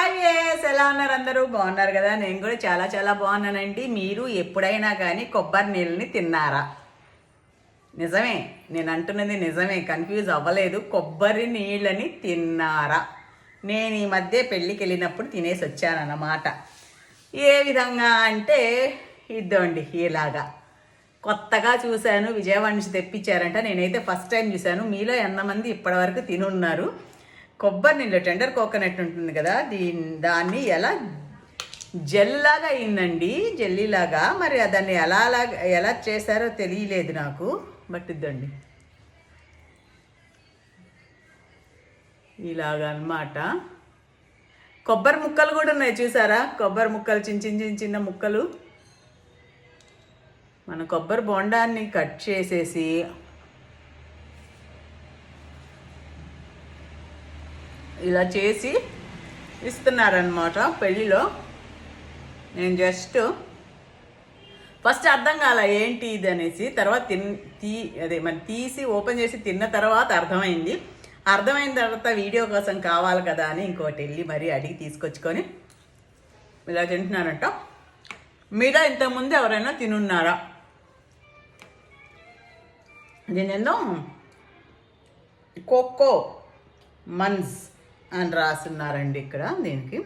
Hi yes ఎలా ఉన్నారు అందరూ? బాగున్నారు కదా? నేను కూడా చాలా చాలా బాగున్నానండి. మీరు ఎప్పుడైనా కానీ కొబ్బరి నీళ్ళని తిన్నారా? నిజమే. నేను అంటున్నది నిజమే. కన్ఫ్యూజ్ అవ్వలేదు. కొబ్బరి నీళ్ళని తిన్నారా? నేను ఈ మధ్య పెళ్ళికి వెళ్ళినప్పుడు తినేసి వచ్చానన్నమాట. ఏ విధంగా అంటే ఇద్దండి ఇలాగా. కొత్తగా చూశాను. విజయవాడ నుంచి తెప్పించారంట. నేనైతే ఫస్ట్ టైం చూశాను. మీలో ఎంతమంది ఇప్పటివరకు తినున్నారు? కొబ్బరి నీళ్ళు టెండర్ కోకోనట్ ఉంటుంది కదా దీని దాన్ని ఎలా జెల్లాగా అయిందండి జెల్లీలాగా మరి దాన్ని ఎలా ఎలా చేశారో తెలియలేదు నాకు బట్ ఇద్దండి. ఇలాగ అన్నమాట. కొబ్బరి ముక్కలు కూడా ఉన్నాయి చూసారా? కొబ్బరి ముక్కలు చిన్న చిన్న చిన్న చిన్న ముక్కలు. మన కొబ్బరి బొండాన్ని కట్ చేసేసి ఇలా చేసి ఇస్తున్నారనమాట పెళ్ళిలో. నేను జస్ట్ ఫస్ట్ అర్థం కాల ఏంటి ఇది అనేసి తర్వాత తిన్ తీ అదే మరి తీసి ఓపెన్ చేసి తిన్న తర్వాత అర్థమైంది. అర్థమైన తర్వాత వీడియో కోసం కావాలి కదా అని ఇంకోటి వెళ్ళి మరీ అడిగి తీసుకొచ్చుకొని ఇలా తింటున్నారంట. మీద ఇంతకుముందు ఎవరైనా తినున్నారా? దీని ఏందో కోకో మన్స్. అని రాస్తున్నారండి ఇక్కడ దీనికి.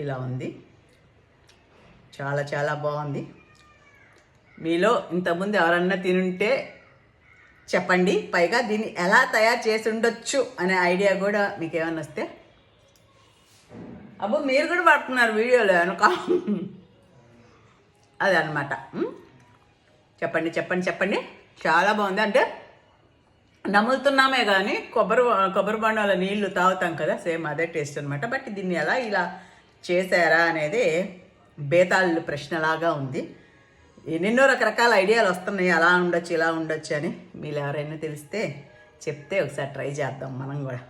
ఇలా ఉంది. చాలా చాలా బాగుంది. మీలో ఇంతకుముందు ఎవరన్నా తినుంటే చెప్పండి. పైగా దీన్ని ఎలా తయారు చేసి ఉండొచ్చు అనే ఐడియా కూడా మీకు ఏమైనా వస్తే. అబ్బో మీరు కూడా పడుతున్నారు వీడియోలో అనుక అదే అనమాట చెప్పండి చెప్పండి చెప్పండి. చాలా బాగుంది. అంటే నములుతున్నామే కానీ కొబ్బరి కొబ్బరి బొండాల నీళ్ళు తాగుతాం కదా సేమ్ అదే టేస్ట్ అనమాట బట్ దీన్ని ఎలా ఇలా చేశారా అనేది బేతాళు ప్రశ్నలాగా ఉంది. ఎన్నెన్నో రకరకాల ఐడియాలు వస్తున్నాయి అలా ఉండొచ్చు ఇలా ఉండొచ్చు అని. మీరు ఎవరైనా తెలిస్తే చెప్తే ఒకసారి ట్రై చేద్దాం మనం కూడా.